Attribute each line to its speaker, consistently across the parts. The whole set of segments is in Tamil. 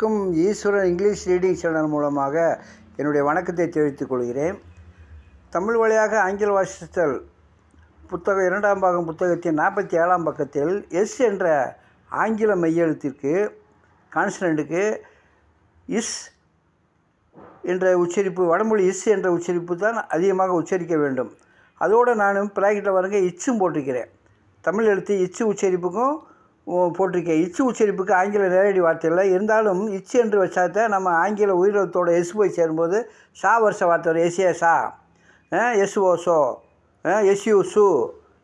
Speaker 1: அனைவருக்கும் ஈஸ்வரன் இங்கிலீஷ் ரீடிங் சேனல் மூலமாக என்னுடைய வணக்கத்தை தெரிவித்துக் கொள்கிறேன். தமிழ் வழியாக ஆங்கில வாசித்தல் புத்தகம் இரண்டாம் பாகம் புத்தகத்தின் நாற்பத்தி ஏழாம் பக்கத்தில் எஸ் என்ற ஆங்கில மெய்யெழுத்திற்கு கான்ஸ்டன்ட்டுக்கு இஸ் என்ற உச்சரிப்பு வடமொழி இஸ் என்ற உச்சரிப்பு தான் அதிகமாக உச்சரிக்க வேண்டும். அதோடு நானும் பிராக்கெட்டில் வரங்க இச்சும் போட்டிருக்கிறேன். தமிழ் எழுத்து இச்சு உச்சரிப்புக்கும் போட்டிருக்கேன் இச்சு உச்சரிப்புக்கு ஆங்கில நேரடி வார்த்தை இல்லை இருந்தாலும் இச்சு என்று வச்சாத்த நம்ம ஆங்கில உயிரத்தோட எஸ் போய் சேரும்போது சா வருஷ வார்த்தை வரும். எஸ்ஏ சா. எஸ் ஓ சு.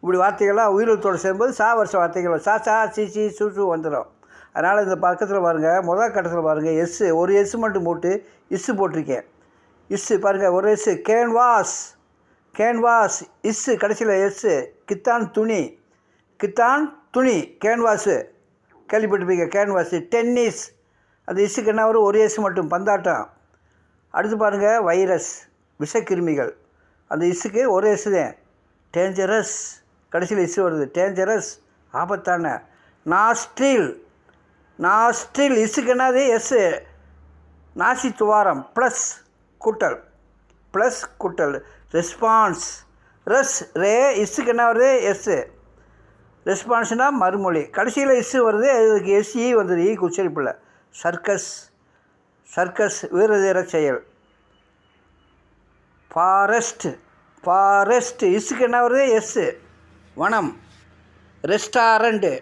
Speaker 1: இப்படி வார்த்தைகள்லாம் உயிரெழுத்தோடு சேரும்போது சா வருஷ வார்த்தைகள் சா சா சி சி சு சு வந்துடும் அதனால் இந்த பக்கத்தில் பாருங்கள் முதல் கட்டத்தில் பாருங்கள் எஸ்ஸு ஒரு எஸ்ஸு மட்டும் போட்டு இஸ்ஸு போட்டிருக்கேன். இஸ்ஸு பாருங்கள் ஒரு எஸ்ஸு கேன்வாஸ். கேன்வாஸ் இஸ்ஸு கடைசியில் எஸ்ஸு கித்தான் துணி. கித்தான் துணி கேன்வாஸு கேள்விப்பட்டிருப்பீங்க கேன்வாஸு டென்னிஸ் அது இஸ்ஸுக்கு என்ன வரும் ஒரு இசு மட்டும் பந்தாட்டம். அடுத்து பாருங்கள் வைரஸ் விஷக்கிருமிகள். அந்த இசுக்கு ஒரு இசு தான். டேஞ்சரஸ் கடைசியில் இசு வருது. டேஞ்சரஸ் ஆபத்தான. நாஸ்ட்ரில் நாஸ்ட்ரில் இஸ்ஸுக்கு என்னது எஸ்ஸு நாசி துவாரம் ப்ளஸ் கூட்டல். ப்ளஸ் கூட்டல். ரெஸ்பான்ஸ் ரெஸ் ரே இஸ்ஸுக்கு என்ன வருது எஸ்ஸு ரெஸ்பான்ஸ்னால் மறுமொழி. கடைசியில் இஸ்ஸு வருது அதுக்கு எஸ்இ வந்தது e ஈக்கு உச்சரிப்பில். சர்க்கஸ். சர்க்கஸ் வீரதீர செயல். ஃபாரஸ்ட். ஃபாரஸ்ட். இஸ்ஸுக்கு என்ன வருது? எஸ்ஸு வனம். ரெஸ்டாரண்ட்டு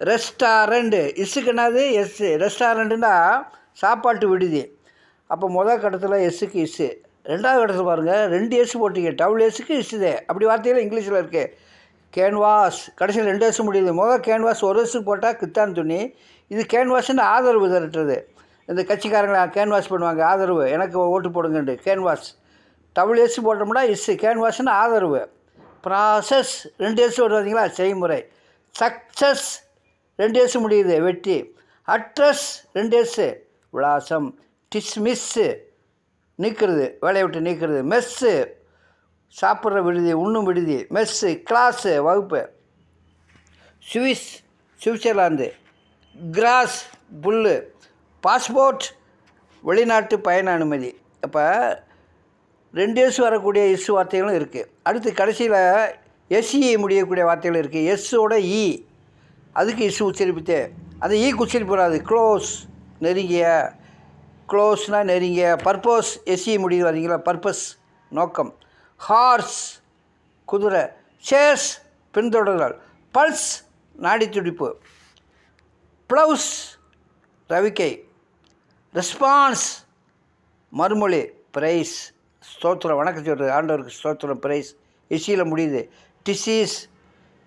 Speaker 1: ரெஸ்டாரண்ட்டு இஸ்ஸுக்கு என்னது? எஸ்ஸு ரெஸ்டாரண்ட்டுனா சாப்பாட்டு விடுதி. அப்போ முதல் கட்டத்தில் எஸ்ஸுக்கு இஸ்ஸு ரெண்டாவது கட்டத்தில் பாருங்கள் ரெண்டு எஸ் போட்டிங்க. டபுள் எஸ்ஸுக்கு இஸ்ஸுதே அப்படி வார்த்தையில் இங்கிலீஷில் இருக்குது கேன்வாஸ் கடைசியில் ரெண்டு வருஷம் முடியுது. முதல் கேன்வாஸ் ஒரு வருஷம் போட்டால் கித்தான் துணி இது கேன்வாஸ்ன்னு ஆதரவு திரட்டுறது. இந்த கட்சிக்காரங்களை கேன்வாஸ் பண்ணுவாங்க ஆதரவு. எனக்கு ஓட்டு போடுங்கன்ட்டு கேன்வாஸ் டபுள் எஸ் போட்டோம்னா இஸ்ஸு கேன்வாஸ்னு ஆதரவு. ப்ராசஸ் ரெண்டு எஸ் வருது செய்முறை. சக்ஸஸ் ரெண்டு எஸ் முடியுது வெற்றி. அட்ரஸ் ரெண்டு எஸ்ஸு விலாசம். டிஸ்மிஸ்ஸு நீக்கிறது. வேலையை விட்டு நீக்கிறது. மெஸ்ஸு சாப்பிட்ற விடுதி உண்ணும் விடுதி மெஸ்ஸு கிளாஸு வகுப்பு. சுவிஸ் சுவிட்சர்லாந்து கிராஸ் புல்லு பாஸ்போர்ட் வெளிநாட்டு பயண அனுமதி. அப்போ ரெண்டு எஸ் வரக்கூடிய எஸ் வார்த்தைகளும் இருக்குது அடுத்து கடைசியில் எஸ்இ e முடியக்கூடிய வார்த்தைகள் இருக்குது எஸ்ஸோட இ e. அதுக்கு இஸ் உச்சரிப்புத்தே அந்த e இ உச்சரிப்பு வராது. க்ளோஸ் நெருங்கிய. க்ளோஸ்னால் நெருங்கிய. பர்பஸ் எஸ்இ முடிவு வரீங்களா பர்பஸ் நோக்கம். ஹார்ஸ் குதிரை சேஸ் பின்தொடர்தல் பல்ஸ் நாடி துடிப்பு ப்ளவுஸ் ரவிக்கை ரெஸ்பான்ஸ் மறுமொழி பிரைஸ் ஸ்தோத்திரம் வணக்கம் சொல்கிறது ஆண்டவருக்கு ஸ்தோத்திரம் பிரைஸ். இசியில் முடியுது. டிசீஸ்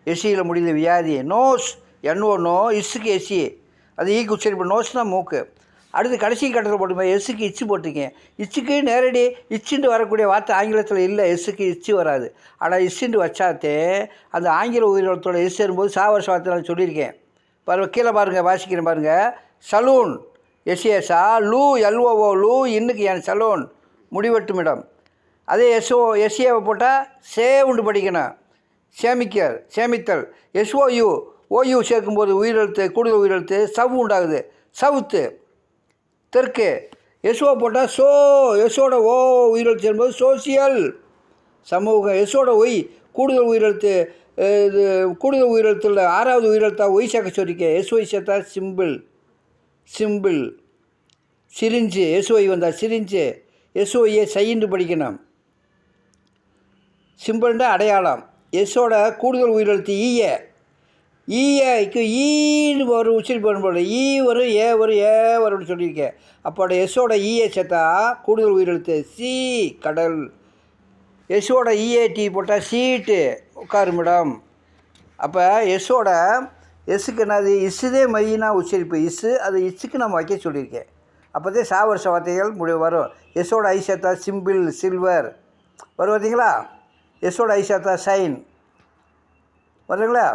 Speaker 1: எசியில் முடியுது வியாதி நோஸ் என்ஓ நோ இஸ்ஸுக்கு எசி அது ஈக்கு உச்சரிப்பு நோஸ்னால் மூக்கு. அடுத்து கடைசி கட்டத்தில் போட்டுமே எஸ்ஸுக்கு இச்சு போட்டிருக்கேன். இச்சுக்கு நேரடி இச்சுண்டு வரக்கூடிய வார்த்தை ஆங்கிலத்தில் இல்லை எஸ்ஸுக்கு இச்சு வராது. ஆனால் இச்சுண்டு வச்சாத்தே அந்த ஆங்கில உயிரினத்தோட எஸ் வரும்போது சாவர்ஷ வார்த்தை நான் சொல்லியிருக்கேன். பாருங்க கீழே பாருங்கள் வாசிக்கிறேன் பாருங்கள் சலூன். எஸ்ஏஎஸ்ஆ லூ எல்ஓஓ லூ இன்னுக்கு என் சலூன். முடிவெட்டும் இடம். அதே எஸ்ஓ எஸ்ஏவை போட்டால் சேவுண்டு படிக்கணும். சேமிக்கல் சேமித்தல். எஸ்ஓயு ஓயு சேர்க்கும்போது உயிரெழுத்து கூடுதல் உயிரெழுத்து சவு உண்டாகுது. சவுத்து தெற்கு. எஸ்ஓ போட்டால் சோ எஸ்ஓட ஓ உயிரெழுத்து என்பது சோசியல். சமூகம் எஸ்ஓட ஒய் கூடுதல் உயிரெழுத்து இது கூடுதல் உயிரெழுத்தில் ஆறாவது உயிரெழுத்தா ஒய் சேர்க்க சொல்லிக்க எஸ்ஒய் சேர்த்தா simple. Simple. Syringe S Y வந்தால் சிரிஞ்சு எஸ்ஒய்யை சைன்னு படிக்கணும். சிம்பிள்னா அடையாளம். எஸ்ஸோட கூடுதல் உயிரெழுத்து ஈய. ஈயக்கு ஈன்னு ஒரு உச்சரிப்பு வரும் ஈ வரும் ஏ வரும் ஏ வரும்னு சொல்லியிருக்கேன் அப்போட எஸ்ஸோட ஈஏ சேர்த்தா கூடுதல் உயிரெழுத்து சி கடல். எஸ்ஸோட இஏடி போட்டால் சீட்டு உட்காரும் மேடம் அப்போ எஸ்ஸோட எஸ்ஸுக்கு என்னது இஸ்ஸுதே மையினா உச்சரிப்பு. இஸ்ஸு அது இஸ்ஸுக்கு நம்ம வைக்க சொல்லியிருக்கேன் அப்போதே சாவரச வார்த்தைகள் முடி வரும். எஸ்ஸோட ஐ சேர்த்தா சிம்பிள் சில்வர். வரும் பார்த்தீங்களா? எஸ்ஸோட ஐ சேர்த்தா சைன். வருதுங்களா?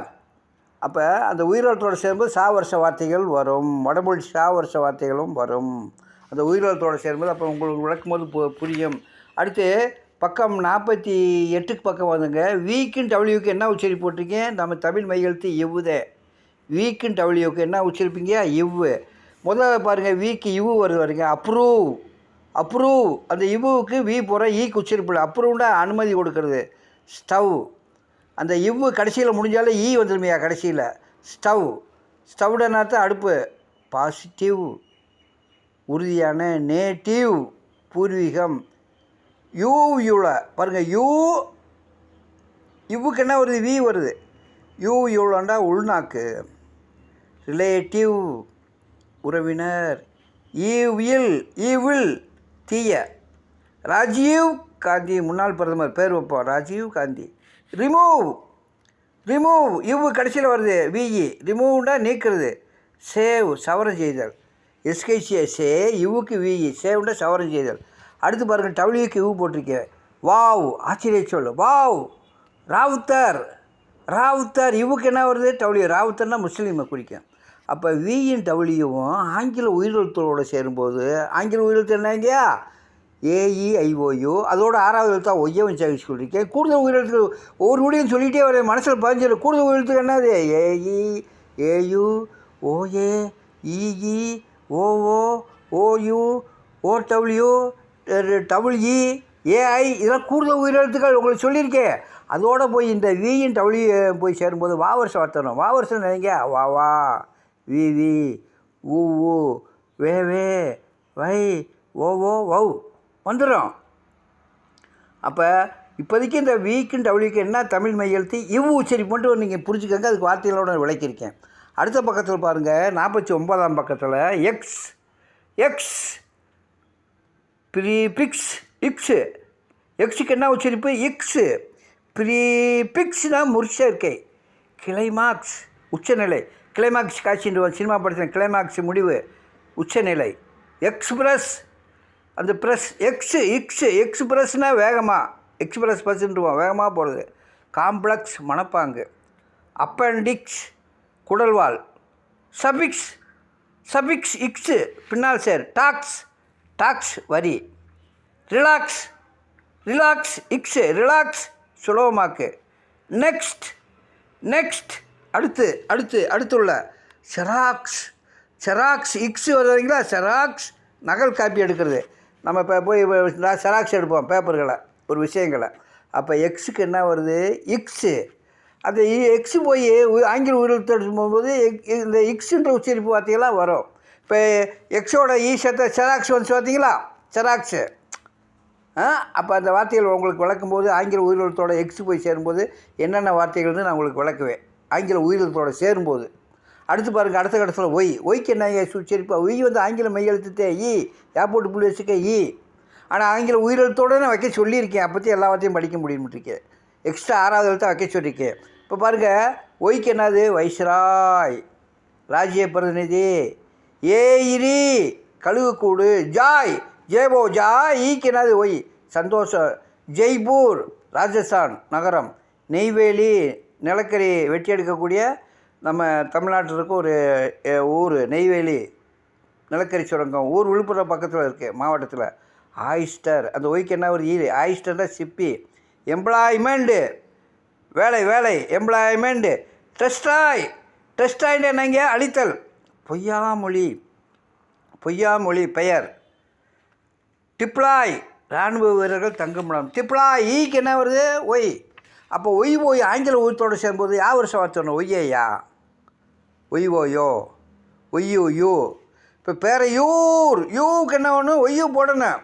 Speaker 1: அப்போ அந்த உயிரிழத்தோடு சேரும்போது சாவர்ஷ வார்த்தைகள் வரும். வடமொழி சாவர்ஷ வார்த்தைகளும் வரும். அந்த உயிரிழத்தோடு சேரும்போது அப்போ உங்களுக்கு விளக்கும் போது பு புரியும். அடுத்து பக்கம் நாற்பத்தி எட்டுக்கு பக்கம் வந்துங்க. வீக்குன்னு டபிள்யூக்கு என்ன உச்சரிப்பு போட்டிருக்கேன் நம்ம தமிழ் மையெழுத்து எவ்வுதே. வீக்குன்னு டபிள்யூக்கு என்ன உச்சரிப்பீங்க? இவ்வு முதல்ல பாருங்கள் வீக்கு இவ்வு வருது பாருங்க. அப்ரூவ். அப்ரூவ். அந்த இவுவுக்கு வி போகிற ஈக்கு e உச்சரிப்பு அப்ரூவ்டாக அனுமதி கொடுக்கறது. ஸ்டவ். அந்த இவ்வு கடைசியில் முடிஞ்சாலே ஈ வந்துருமையா கடைசியில்? ஸ்டவ். ஸ்டவ்வுடன் அடுப்பு. பாசிட்டிவ். உறுதியான நேட்டிவ். பூர்வீகம். யூ யூல பாருங்கள் யூ இவ்வுக்கு என்ன வருது? வி வருது. யூ யூலண்டா உள்நாக்கு. ரிலேட்டிவ். உறவினர். ஈவில் ஈவில் தீய. ராஜீவ் காந்தி முன்னாள் பிரதமர் பேர் வைப்போம். ராஜீவ் காந்தி. ரிமூவ் ரிமூவ் இவ்வு கடைசியில் வருது. விஇ ரிமூவ்னா நீக்கிறது. சேவ் சவரம் செய்தல். எஸ்கேசியை சே இவுக்கு விஇ சேவ்னா சவரம் செய்தல். அடுத்து பாருங்கள் டபிள்யூக்கு இவு போட்டிருக்கேன் வாவ் ஆச்சரிய சொல். வாவ் ராவுத்தர். ராவுத்தர். இவுக்கு என்ன வருது? டபிள்யூ ராவுத்தர்னா முஸ்லீமை குறிக்கும். அப்போ வியின் டபிள்யூவும் ஆங்கில உயிரெழுத்தோடு சேரும்போது ஆங்கில உயிரெழுத்து என்னங்கயா ஏஇஐஓயு அதோட ஆறாவது எழுத்தா ஒய்யவும் சேவை சொல்லியிருக்கேன் கூடுதல் உயிரெழுத்து ஒவ்வொரு முடியும் சொல்லிகிட்டே வரேன். மனசில் பதிஞ்சிடும் கூடுதல் உயிரெழுத்து என்னது? ஏஇ ஏயு ஓஏ இஇ ஓஓ ஓயு ஓடபிள்யூ டபுள்இ ஏஐ இதெல்லாம் கூடுதல் உயிரெழுத்துக்கள் உங்களுக்கு சொல்லியிருக்கேன். அதோடு போய் இந்த வியின் டபிள்யூ போய் சேரும்போது வாவர்ஸ் வருஷம் வார்த்தணும் வா நினைங்க. வா வா. வி வி ஊ வே வே. வை. ஓ ஓ. வௌ. வந்துடும் அப்போ இப்போதைக்கு இந்த வீக்கும் டபிள்யூக்கு என்ன தமிழ் மையெழுத்து? இவ் உச்சரிப்பு மட்டும் நீங்கள் புரிஞ்சுக்கங்க அதுக்கு வார்த்தைகளோட விளக்கியிருக்கேன். அடுத்த பக்கத்தில் பாருங்கள் நாற்பத்தி ஒன்பதாம் பக்கத்தில் எக்ஸ் எக்ஸ் ப்ரீபிக்ஸ் இக்ஸு எக்ஸுக்கு என்ன உச்சரிப்பு? இக்ஸு ப்ரீபிக்ஸ்னா முற்சேர்க்கை கிளைமாக்ஸ் உச்சநிலை. கிளைமாக்ஸ் காட்சின்ற சினிமா படத்தின் கிளைமாக்ஸ் முடிவு உச்சநிலை. எக்ஸ்பிரஸ் அந்த ப்ரெஸ் எக்ஸு இக்ஸு எக்ஸ்பிரஸ்னால் வேகமாக எக்ஸ்பிரஸ் பஸ்ன்றுவோம் வேகமாக போகிறது காம்ப்ளெக்ஸ் மணப்பாங்கு அப்பண்டிக்ஸ் குடல்வால். சபிக்ஸ் சபிக்ஸ் இக்ஸு பின்னால் சேர். டாக்ஸ் டாக்ஸ் வரி. ரிலாக்ஸ் ரிலாக்ஸ் இக்ஸு ரிலாக்ஸ் சுலபமாக்கு. நெக்ஸ்ட் நெக்ஸ்ட் அடுத்து அடுத்து அடுத்துள்ள. செராக்ஸ் செராக்ஸ் இக்ஸு வருவீங்களா செராக்ஸ் நகல் காப்பி எடுக்கிறது. நம்ம இப்போ போய் செராக்ஸ் எடுப்போம் பேப்பர்களை ஒரு விஷயங்களை. அப்போ எக்ஸுக்கு என்ன வருது? இக்ஸு அந்த எக்ஸு போய் ஆங்கில உயிரெழுத்து போகும்போது இந்த இக்ஸுன்ற உச்சரிப்பு வார்த்தைகள்லாம் வரும். இப்போ எக்ஸோட ஈ செராக்ஸ் வந்து பார்த்தீங்களா? செராக்ஸு அப்போ அந்த வார்த்தைகள் உங்களுக்கு விளக்கும்போது ஆங்கில உயிரெழுத்தோட எக்ஸு போய் சேரும்போது என்னென்ன வார்த்தைகள்னு நான் உங்களுக்கு விளக்குவேன். ஆங்கில உயிரெழுத்தோட சேரும்போது. அடுத்து பாருங்கள் அடுத்த கட்டத்தில் ஒய். ஒய்க்கு என்ன சுச்சரிப்பு ஒய் வந்து ஆங்கில மையெழுத்துத்தே ஈ. ஏர்போர்ட் புள்ளி வச்சுக்க ஈ. ஆனால் ஆங்கில உயிரெழுத்தோடு நான் வைக்க சொல்லியிருக்கேன். அப்போத்தி எல்லாத்தையும் படிக்க முடியும்ட்டுருக்கேன் எக்ஸ்ட்ரா ஆறாவது எழுத்தாக வைக்க சொல்லியிருக்கேன் இப்போ பாருங்கள் ஒய்க்கு என்னது? வைஸ்ராய். ராஜ்ய பிரதிநிதி. ஏயிரி கழுகுக்கூடு. ஜாய். ஜேபோ ஜாய். ஈக்கு என்னது? ஒய். சந்தோஷம் ஜெய்ப்பூர். ராஜஸ்தான். நகரம். நெய்வேலி. நிலக்கரி வெட்டி எடுக்கக்கூடிய நம்ம தமிழ்நாட்டில் இருக்க ஒரு ஊர் நெய்வேலி நிலக்கரி சுரங்கம் ஊர் விழுப்புரம் பக்கத்தில் இருக்குது மாவட்டத்தில். ஆயிஸ்டர் அந்த ஒய்க்கு என்ன ஒரு ஈடு? ஆயிஸ்டர்னா சிப்பி. எம்ப்ளாய்மெண்ட்டு வேலை வேலை. எம்ப்ளாய்மெண்ட்டு டெஸ்டாய் டெஸ்டாய்னு என்னங்க? அழித்தல். பொய்யா மொழி பொய்யா மொழி பெயர். டிப்ளாய். இராணுவ வீரர்கள் தங்குமிடம் டிப்ளாய். ஈக்கு என்ன வருது? ஒய். அப்போ ஒய் ஓய் ஆங்கில ஊத்தோடு சேரும்போது யா வருஷம் வார்த்தணும் ஒய்யேயா ஒய் ஓயோ ஒய்யு யூ? இப்போ பேரையூர் யூவுக்கு என்ன வேணும் ஒய்யு போடணும்.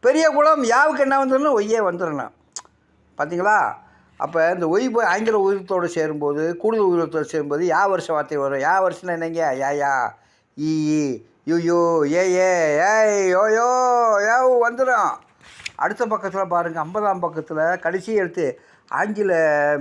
Speaker 1: பெரிய குளம் யாவுக்கு என்ன வந்துடணும்? ஒய்யே வந்துடணும். பார்த்தீங்களா அப்போ இந்த ஒய் போய் ஆங்கில உயிரத்தோடு சேரும்போது கூடுதல் உயிரத்தோடு சேரும்போது யா வருஷம் வார்த்தை வரும்? யா வருஷம்னா என்னங்க? யா யா. ஈ யூ ஏ ஏ. ஏய் யோ யோ. வந்துடும். அடுத்த பக்கத்தில் பாருங்கள் ஐம்பதாம் பக்கத்தில் கடைசி எழுத்து. ஆங்கில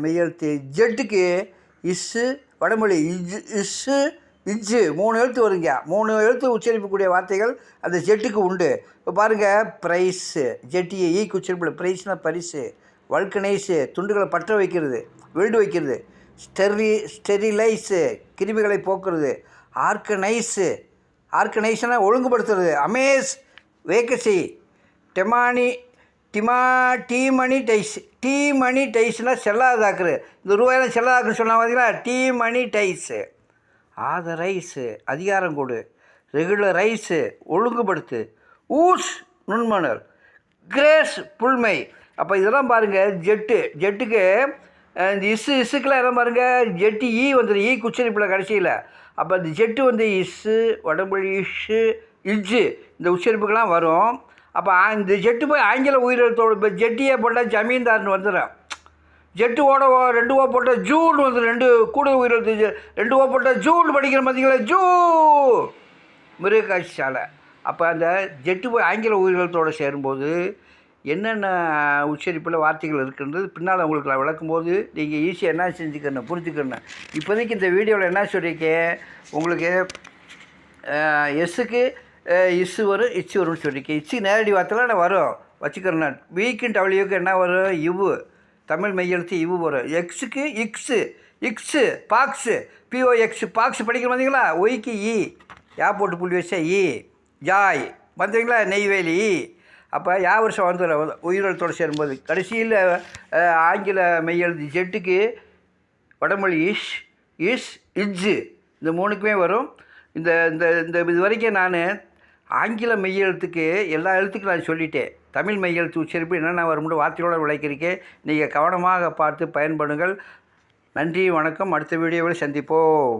Speaker 1: மெய்யெழுத்து ஜெட்டுக்கு இஸ்ஸு வடமொழி இஜ் இஸ்ஸு இஜ்ஜு மூணு எழுத்து வருங்க. மூணு எழுத்து உச்சரிக்கக்கூடிய வார்த்தைகள் அந்த ஜெட்டுக்கு உண்டு. இப்போ பாருங்கள் ப்ரைஸு. ஜெட்டியை ஈக்கு உச்சரிப்பில் ப்ரைஸ்னால் பரிசு. வல்கனைஸு துண்டுகளை பற்ற வைக்கிறது வெல்டு வைக்கிறது. ஸ்டெரி ஸ்டெரிலைஸு கிருமிகளை போக்குறது. ஆர்கனைஸு ஆர்கனைஸ்னால் ஒழுங்குபடுத்துறது. அமேஸ் வேக்கசி டெமானி டிமா டீமணி டைஸ் டீ மணி டைஸ்னால் செல்லாதாக்குரு. இந்த ரூபாயெல்லாம் செல்லாதாக்குன்னு சொன்னால் பார்த்தீங்களா டீ மணி டைஸு. ஆதரைஸு அதிகாரம் கொடு. ரெகுலரைஸு ஒழுங்குபடுத்து. ஊஸ் நுண்மணல். கிரேஸ் புல்மை. அப்போ இதெல்லாம் பாருங்கள் ஜெட்டு. ஜெட்டுக்கு இந்த இசு இசுக்கெல்லாம் எல்லாம் பாருங்கள் ஜெட்டு ஈ வந்துடும் ஈ குச்சரிப்பில் கடைசியில். அப்போ இந்த ஜெட்டு வந்து இசு உடம்புலி இஷு இஜ்ஜு இந்த உச்சரிப்புக்கெல்லாம் வரும். அப்போ இந்த ஜெட்டு போய் ஆங்கில உயிரெழுத்தோட இப்போ ஜெட்டியே போட்டால் ஜமீன்தார்னு வந்துடும் ஜெட்டு ஓட ரெண்டு ஓ போட்டால் ஜூன் வந்து ரெண்டு கூடுதல் உயிரெழுத்து ரெண்டு ஓ போட்டால் ஜூன் படிக்கிற பார்த்தீங்களா ஜூ! மிருகாட்சி சாலை அப்போ அந்த ஜெட்டு போய் ஆங்கில உயிரெழுத்தோடு சேரும்போது என்னென்ன உச்சரிப்பில் வார்த்தைகள் இருக்குன்றது பின்னால் உங்களுக்கு நான் விளக்கும்போது நீங்கள் ஈஸியாக என்ன செஞ்சுக்கணும் புரிஞ்சுக்கணும். இப்போதைக்கு இந்த வீடியோவில் என்ன சொல்லியிருக்கேன்? உங்களுக்கு எஸ்ஸுக்கு இஸ்ஸு வரும் இச்சு வரும்னு சொல்லியிருக்கேன் இச்சு நேரடி வார்த்தையில் நான் வரும். வச்சுக்கிறேன் நான். வீக்கின் டபிள்யூக்கு என்ன வரும் இவு தமிழ் மெய்யெழுத்து இவு வரும் எக்ஸுக்கு இக்ஸு இக்ஸு box B O X box படிக்கிற வந்தீங்களா ஒய்க்கு இ e. யா போட்டு புள்ளி வச்சா இ e. ஜாய். வந்தீங்களா? நெய்வேலி. அப்போ யா வருஷம் வந்துடும் உயிரெழுத்தோடு சேரும்போது கடைசியில் ஆங்கில மெய்யெழுத்து ஜெட்டுக்கு வடமொழி இஷ் இஸ் இஜ்ஜு. இந்த மூணுக்குமே வரும். இந்த இந்த இந்த இது வரைக்கும் நான் ஆங்கில மெய்யெழுத்துக்கு எல்லா எழுத்துக்கும் நான் சொல்லிட்டேன் தமிழ் மெய்யெழுத்து உச்சரிப்பு என்னென்ன வரும்னு வார்த்தையோடு விளக்கியிருக்கேன் நீங்கள் கவனமாக பார்த்து பயன்படுங்கள். நன்றி வணக்கம். அடுத்த வீடியோவில் சந்திப்போம்.